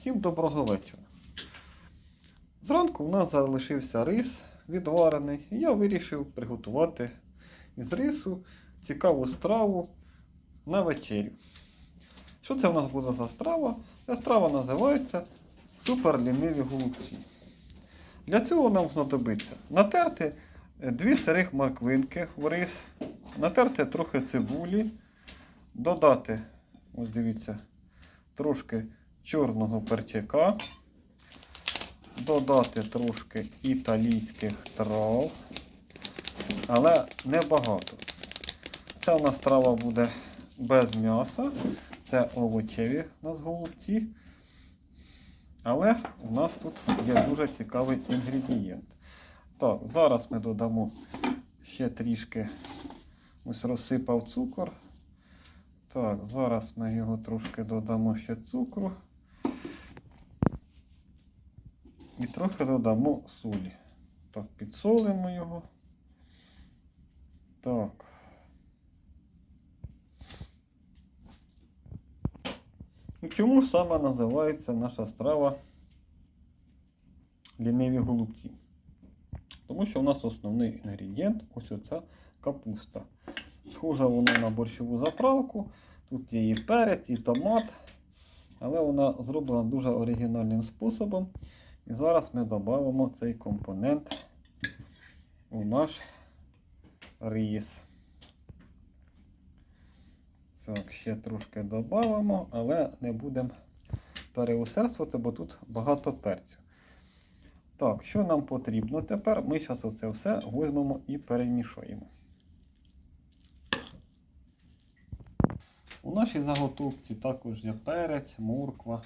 Всім доброго вечора. Зранку в нас залишився рис відварений, і я вирішив приготувати із рису цікаву страву на вечерю. Що це в нас буде за страва? Ця страва називається суперліниві голубці. Для цього нам знадобиться натерти е, дві сирих морквинки в рис, натерти трохи цибулі, додати, ось дивіться, трошки чорного перчика, додати трошки італійських трав, але небагато. Ця у нас страва буде без м'яса, це овочеві у нас голубці. Але у нас тут є дуже цікавий інгредієнт. Так, зараз ми додамо ще трішки ось розсипав цукор. Так, зараз ми його трошки додамо ще цукру. І трохи додамо солі. Так, підсолимо його. Так. І чому саме називається наша страва ліниві голубці? Тому що у нас основний інгредієнт ось оця капуста. Схожа вона на борщову заправку. Тут є і перець, і томат. Але вона зроблена дуже оригінальним способом. І зараз ми додамо цей компонент у наш рис. Так, ще трошки додамо, але не будемо переусердствувати, бо тут багато перцю. Так, що нам потрібно тепер? Ми зараз оце все візьмемо і перемішуємо. У нашій заготовці також є перець, морква.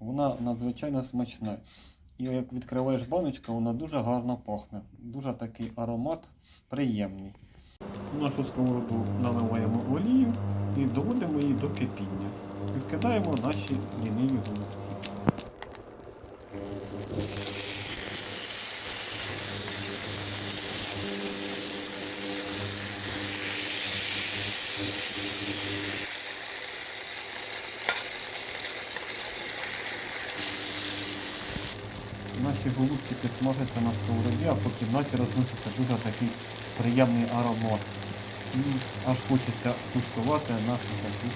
Вона надзвичайно смачна. І як відкриваєш баночку, вона дуже гарно пахне. Дуже такий аромат приємний. Нашу сковороду наливаємо олію і доводимо її до кипіння. І вкидаємо наші ліниві голубці. Наші голубчики смажаться на сковороді, а по кімнаті розноситься дуже такий приємний аромат. І аж хочеться куштувати нашу таку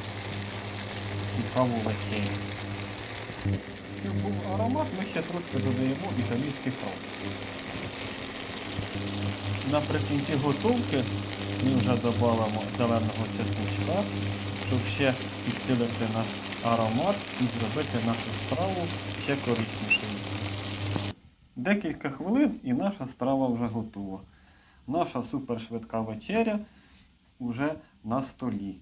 цікаву вечерю. Щоб був аромат, ми ще трошки додаємо італійський кров. Наприкінці готовки ми вже додамо зеленого чесночка, щоб ще підсилити наш аромат і зробити нашу страву ще кориснішою. Декілька хвилин і наша страва вже готова. Наша супершвидка вечеря вже на столі.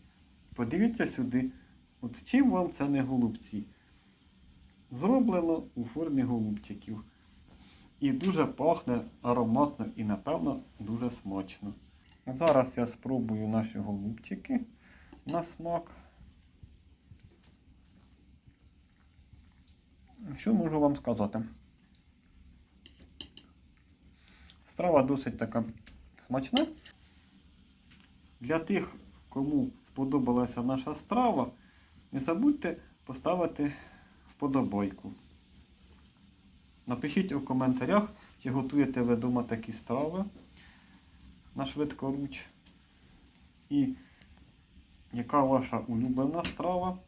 Подивіться сюди, от чим вам це не голубці. Зроблено у формі голубчиків. І дуже пахне ароматно і, напевно, дуже смачно. Зараз я спробую наші голубчики на смак. Що можу вам сказати? Страва досить така смачна. Для тих, кому сподобалася наша страва, не забудьте поставити вподобайку. Напишіть у коментарях, чи готуєте ви вдома такі страви на швидкоруч. І яка ваша улюблена страва.